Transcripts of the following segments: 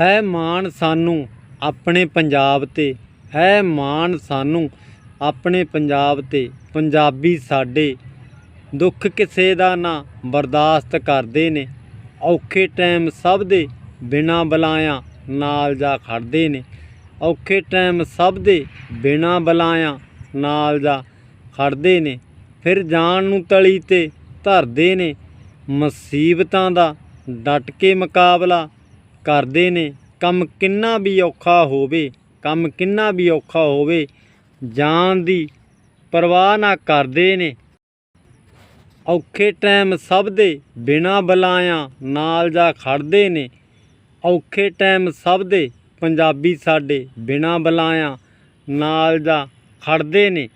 ਹੈ ਮਾਣ ਸਾਨੂੰ ਆਪਣੇ ਪੰਜਾਬ ਤੇ, ਹੈ ਮਾਣ ਸਾਨੂੰ ਆਪਣੇ ਪੰਜਾਬ ਤੇ। ਪੰਜਾਬੀ ਸਾਡੇ ਦੁੱਖ ਕਿਸੇ ਦਾ ਨਾ ਬਰਦਾਸ਼ਤ ਕਰਦੇ ਨੇ। ਔਖੇ ਟਾਈਮ ਸਭ ਦੇ ਬਿਨਾਂ ਬੁਲਾਇਆ ਨਾਲ ਜਾ ਖੜਦੇ ਨੇ। ਔਖੇ ਟਾਈਮ ਸਭ ਦੇ ਬਿਨਾਂ ਬੁਲਾਇਆ ਨਾਲ ਜਾ ਖੜਦੇ ਨੇ। ਫਿਰ ਜਾਨ ਨੂੰ ਤਲੀ ਤੇ ਧਰਦੇ ਨੇ। ਮੁਸੀਬਤਾਂ ਦਾ ਡਟ ਕੇ ਮੁਕਾਬਲਾ ਕਰਦੇ ਨੇ, ਕੰਮ ਕਿੰਨਾ ਵੀ ਔਖਾ ਹੋਵੇ, ਕੰਮ ਕਿੰਨਾ ਵੀ ਔਖਾ ਹੋਵੇ, ਜਾਨ ਦੀ ਪਰਵਾਹ ਨਾ ਕਰਦੇ ਨੇ। ਔਖੇ ਟਾਈਮ ਸਭ ਦੇ ਬਿਨਾਂ ਬੁਲਾਇਆ ਨਾਲ ਜਾ ਖੜਦੇ ਨੇ। ਔਖੇ ਟਾਈਮ ਸਭ ਦੇ ਪੰਜਾਬੀ ਸਾਡੇ ਬਿਨਾਂ ਬੁਲਾਇਆ ਨਾਲ ਜਾ ਖੜਦੇ ਨੇ।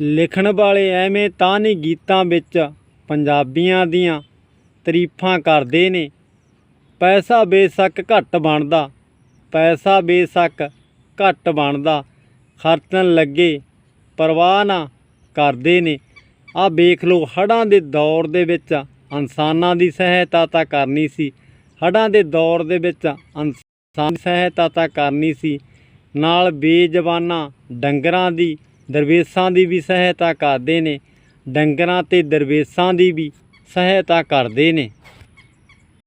ਲਿਖਣ ਵਾਲੇ ਐਵੇਂ ਤਾਂ ਨਹੀਂ ਗੀਤਾਂ ਵਿੱਚ ਪੰਜਾਬੀਆਂ ਦੀਆਂ ਤਾਰੀਫਾਂ ਕਰਦੇ ਨੇ। ਪੈਸਾ ਬੇਸ਼ੱਕ ਘੱਟ ਬਣਦਾ, ਪੈਸਾ ਬੇਸ਼ੱਕ ਘੱਟ ਬਣਦਾ। ਖਰਚਣ ਲੱਗੇ, ਪਰਵਾਹ ਨਾ ਕਰਦੇ ਨੇ। ਆ ਵੇਖ ਲਓ, ਹੜ੍ਹਾਂ ਦੇ ਦੌਰ ਦੇ ਵਿੱਚ ਇਨਸਾਨਾਂ ਦੀ ਸਹਾਇਤਾ ਤਾਂ ਕਰਨੀ ਸੀ। ਹੜ੍ਹਾਂ ਦੇ ਦੌਰ ਦੇ ਵਿੱਚ ਇਨਸਾਨ ਦੀ ਸਹਾਇਤਾ ਤਾਂ ਕਰਨੀ ਸੀ। ਨਾਲ ਬੇਜ਼ਬਾਨਾਂ ਡੰਗਰਾਂ ਦੀ, ਦਰਵੇਸ਼ਾਂ ਦੀ ਵੀ ਸਹਾਇਤਾ ਕਰਦੇ ਨੇ। ਡੰਗਰਾਂ ਤੇ ਦਰਵੇਸ਼ਾਂ ਦੀ ਵੀ ਸਹਾਇਤਾ ਕਰਦੇ ਨੇ।